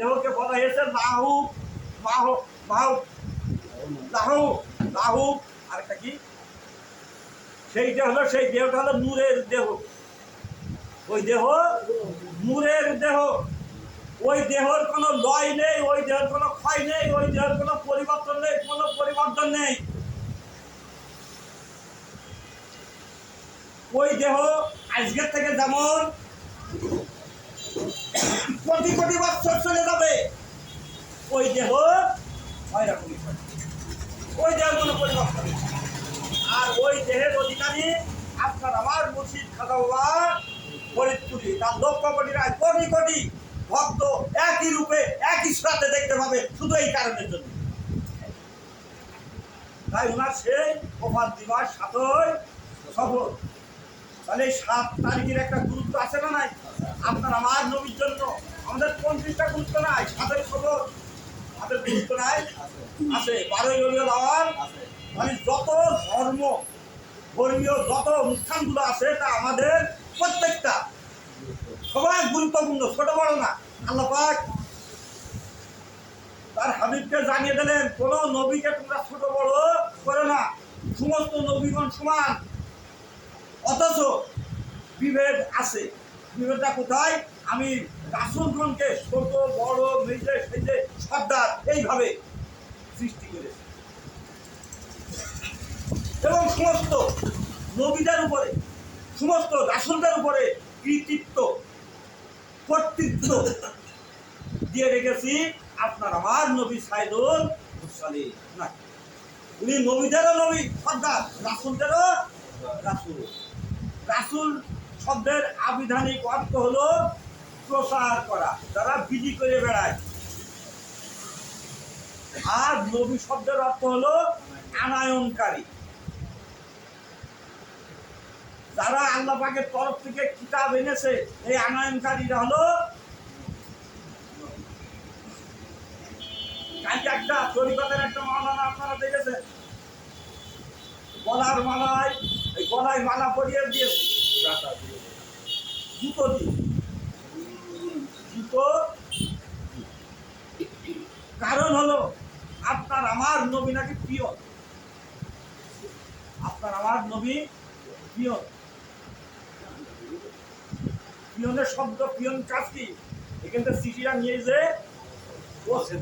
দেহকে বলা হয়েছে লাহু মাহ মাহ, লাহু লাহু, আরেকটা কি? সেইটা হলো সেই দেহটা হলো নূরের দেহ। ওই দেহ নূরের দেহ। ওই দেহর কোনো লয় নেই, ওই দেহের কোনো ক্ষয় নেই, ওই দেহের কোনো পরিবর্তন নেই, কোনো পরিবর্তন নেই। ওই দেহ আজকের থেকে যেমন কোটি কোটি বছর চলে যাবে। ওই দেহ রকমই ওই দেহের কোনো পরিবর্তন আর ওই দেহের অধিকারী আপনার আমার মুর্শিদ বাবা ফরিদপুরি তার লক্ষ কোটি রায় কোটি কোটি ভক্ত একই রূপে, একই সাথে দেখতে পাবে শুধু এই কারণের জন্য। তাই ওনার সেই প্রভাত দিবস সাতই সফর তাহলে সাত তারিখের একটা গুরুত্ব আছে না নাই? আপনার আমার নবীর জন্য আমাদের পঞ্চাশটা গুরুত্ব নাই সাতই খবর আমাদের গুরুত্ব নাই আছে বারোই রবিউল আওয়াল মানে যত ধর্ম ধর্মীয় যত অনুষ্ঠানগুলো আছে তা আমাদের প্রত্যেকটা সবাই গুরুত্বপূর্ণ ছোট বড় না আল্লাহ পাক তার হাবিবকে জানিয়ে দিলেন কোন নবীকে তোমরা ছোট বড় করো না সমস্ত নবীগণ সমান অথচ বিভেদ আছে। বিভেদটা কোথায়? আমি রাসুলগণকে ছোট, বড়, মেজে সেজে সর্দার এইভাবে সৃষ্টি করেছি। এবং সমস্ত নবীদের উপরে, সমস্ত রাসুলদের উপরে কৃতিত্ব, কর্তৃত্ব দিয়ে রেখেছি আপনার আমার নবী সাইদুল না উনি নবীদেরও নবী, সর্দার, রাসুলদেরও রাসুল। রাসুল শব্দের আবিধানিক অর্থ হলো প্রসার করা যারা বিধি করে বেড়ায়। আর নবী শব্দের অর্থ হলো আনায়নকারী। যারা আল্লাহ তরফ থেকে কিতাব এনেছে, এই আনায়নকারীরা হলো একটা তরিকতের একটা মালানা আপনারা দেখেছেন? গলার মালায়, এই গলায় মালা পরিয়ে দিয়েছে জুতো দিয়ে জুতো কারণ হলো আপনার আমার নবী নাকি প্রিয়? আপনার আমার নবী প্রিয়? পিয়নের শব্দ পিয়ন কাজ কি? এখান থেকে চিঠিটা নিয়ে যে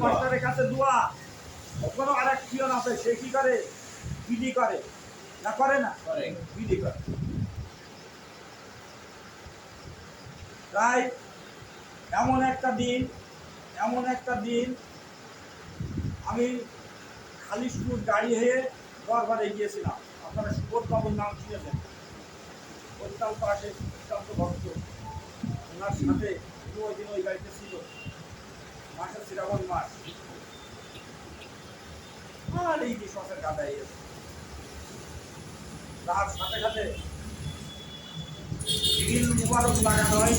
মাস্টারের কাছে দোয়া। ওখানে আর এক পিয়ন আছে সে কি করে? বিডি করে। না করে না? বিডি করে। তাই এমন একটা দিন, এমন একটা দিন, আমি খালি খালিশপুর গাড়ি হয়ে দরবারে গিয়েছিলাম। আপনারা সুবোধ বাবুর নাম শুনেছেন। অত্যন্ত আসে অত্যন্ত ভক্ত। ওনার সাথে ওই দিন ওই গাড়িতে ছিল। মাসের শ্রাবণ মাস। আর এই যে শ্বাসের কাদায় এসে তার সাথে সাথে মুবারক লাগানো হয়।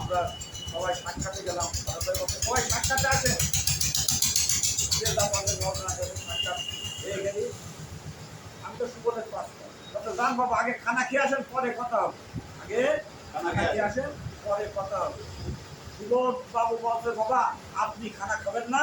আমরা সবাই সাক্ষাতে গেলাম সবাই সাক্ষাতে আছে সাক্ষাৎ হয়ে গেলি আমি তো সুবোধের পাস জান বাবা, আগে খানা খেয়ে আসেন? পরে কথা হবে। আগে খানা খেয়ে আসেন? পরে কথা হবে। লোক বাবু বলছে বাবা আপনি খানা খাবেন না?